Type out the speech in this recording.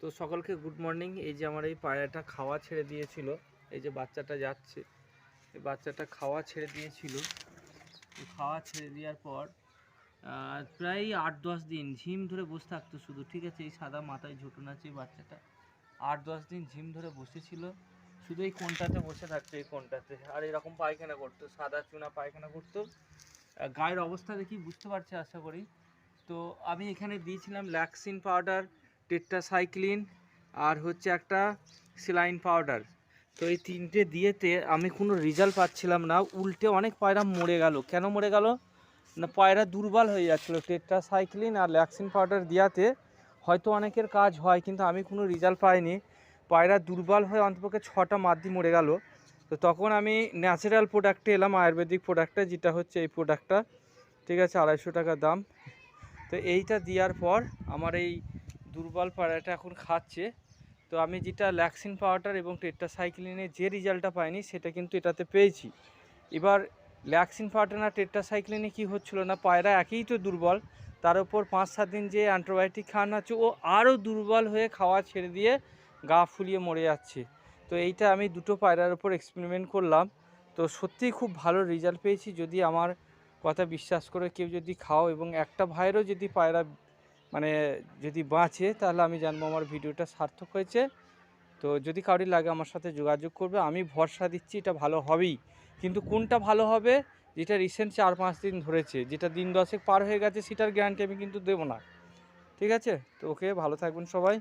তো সকলকে good morning এই যে আমার এই পায়রাটা খাওয়া ছেড়ে দিয়েছিল, এই যে বাচ্চাটা যাচ্ছে, এই বাচ্চাটা খাওয়া ছেড়ে দিয়েছিল। খাওয়া ছেড়ে দেওয়ার পর প্রায় আট দশ দিন ঝিম ধরে বসে থাকতো শুধু, ঠিক আছে? এই সাদা মাথায় ঝুটুন আছে এই বাচ্চাটা। আট দশ দিন ঝিম ধরে বসেছিল, শুধু এই কোনটাতে বসে থাকতো, এই কোনটাতে? আর এরকম পায়খানা করতো, সাদা চুনা পায়খানা করতো। গায়ের অবস্থা দেখি বুঝতে পারছে, আশা করি। তো আমি এখানে দিয়েছিলাম ল্যাক্সিন পাউডার টেট্রাসাইক্লিন আর হচ্ছে একটা সিলাইন পাউডার। তো এই তিনটে দিয়েতে আমি কোনো রেজাল্ট পাচ্ছিলাম না, উল্টে অনেক পায়রা মরে গেল। কেন মরে গেল? না, পায়রা দুর্বল হয়ে যাচ্ছিল। টেট্রাসাইক্লিন আর ল্যাক্সিন পাউডার দেওয়াতে হয়তো অনেকের কাজ হয়, কিন্তু আমি কোনো রেজাল্ট পাইনি। পায়রা দুর্বল হয়ে অন্তপক্ষে ছটা মাদি মরে গেল। তো তখন আমি ন্যাচারাল প্রোডাক্টে এলাম, আয়ুর্বেদিক প্রোডাক্টে যেটা হচ্ছে এই প্রোডাক্টটা। ঠিক আছে, আড়াইশো টাকা দাম। তো এইটা দেওয়ার পর আমার এই দুর্বল পায়রাটা এখন খাচ্ছে। তো আমি যেটা ল্যাক্সিন পাউডার এবং টেট্রাসাইক্লিনের যে রেজাল্টটা পাইনি, সেটা কিন্তু এটাতে পেয়েছি। এবার ল্যাক্সিন পাউডার না টেট্রাসাইক্লিনে কী হচ্ছিল না, পায়রা একেই তো দুর্বল, তার উপর পাঁচ সাত দিন যে অ্যান্টিবায়োটিক খাওয়ানো হচ্ছে ও আরও দুর্বল হয়ে খাওয়া ছেড়ে দিয়ে গা ফুলিয়ে মরে যাচ্ছে। তো এইটা আমি দুটো পায়রার উপর এক্সপেরিমেন্ট করলাম। তো সত্যিই খুব ভালো রেজাল্ট পেয়েছি। যদি আমার কথা বিশ্বাস করে কেউ যদি খাও এবং একটা ভাইয়েরও যদি পায়রা মানে যদি বাঁচে, তাহলে আমি জানব আমার ভিডিওটা সার্থক হয়েছে। তো যদি কাউরি লাগে আমার সাথে যোগাযোগ করবে, আমি ভরসা দিচ্ছি এটা ভালো হবেই। কিন্তু কোনটা ভালো হবে, যেটা রিসেন্ট চার পাঁচ দিন ধরেছে, যেটা দিন দশেক পার হয়ে গেছে, সেটার গ্যারান্টি আমি কিন্তু দেবো না। ঠিক আছে? তো ওকে ভালো থাকবেন সবাই।